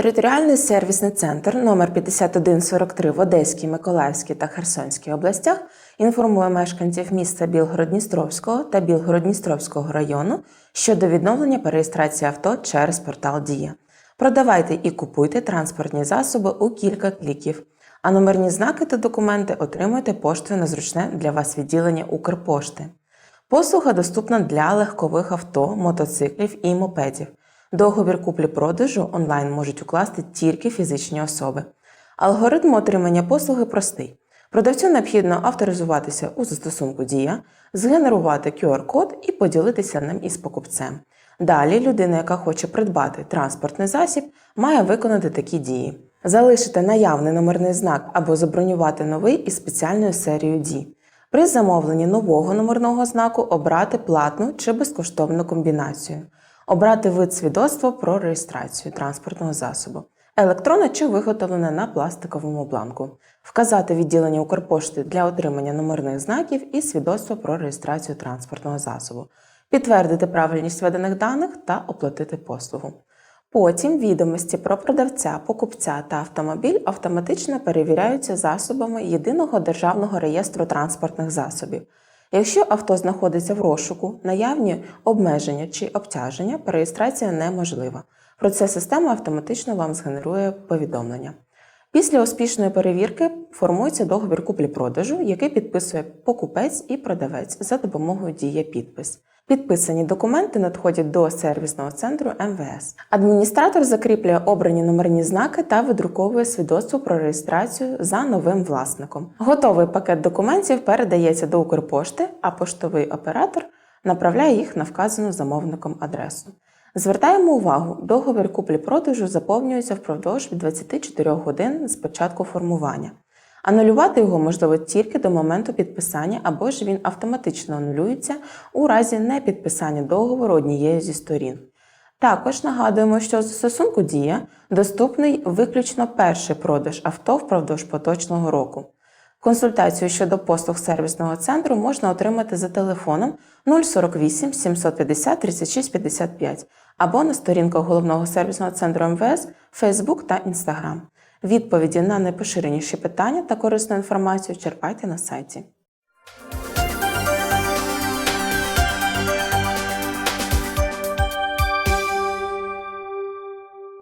Територіальний сервісний центр номер 5143 в Одеській, Миколаївській та Херсонській областях інформує мешканців міста Білгород-Дністровського та Білгород-Дністровського району щодо відновлення переєстрації авто через портал Дія. Продавайте і купуйте транспортні засоби у кілька кліків, а номерні знаки та документи отримуйте поштою на зручне для вас відділення Укрпошти. Послуга доступна для легкових авто, мотоциклів і мопедів. Договір куплі-продажу онлайн можуть укласти тільки фізичні особи. Алгоритм отримання послуги простий. Продавцю необхідно авторизуватися у застосунку Дія, згенерувати QR-код і поділитися ним із покупцем. Далі людина, яка хоче придбати транспортний засіб, має виконати такі дії: залишити наявний номерний знак або забронювати новий із спеціальною серією дій. При замовленні нового номерного знаку обрати платну чи безкоштовну комбінацію, обрати вид свідоцтва про реєстрацію транспортного засобу, електронне чи виготовлене на пластиковому бланку, вказати відділення Укрпошти для отримання номерних знаків і свідоцтво про реєстрацію транспортного засобу, підтвердити правильність введених даних та оплатити послугу. Потім відомості про продавця, покупця та автомобіль автоматично перевіряються засобами Єдиного державного реєстру транспортних засобів. Якщо авто знаходиться в розшуку, наявні обмеження чи обтяження, переєстрація неможлива. Про це система автоматично вам згенерує повідомлення. Після успішної перевірки формується договір куплі-продажу, який підписує покупець і продавець за допомогою дія підпис. Підписані документи надходять до сервісного центру МВС. Адміністратор закріплює обрані номерні знаки та видруковує свідоцтво про реєстрацію за новим власником. Готовий пакет документів передається до Укрпошти, а поштовий оператор направляє їх на вказану замовником адресу. Звертаємо увагу, договір куплі-продажу заповнюється впродовж 24 годин з початку формування. Анулювати його можливо тільки до моменту підписання або ж він автоматично анулюється у разі непідписання договору однією зі сторін. Також нагадуємо, що в застосунку Дія доступний виключно перший продаж авто впродовж поточного року. Консультацію щодо послуг сервісного центру можна отримати за телефоном 048 750 36 55 або на сторінках головного сервісного центру МВС, Facebook та Instagram. Відповіді на найпоширеніші питання та корисну інформацію черпайте на сайті.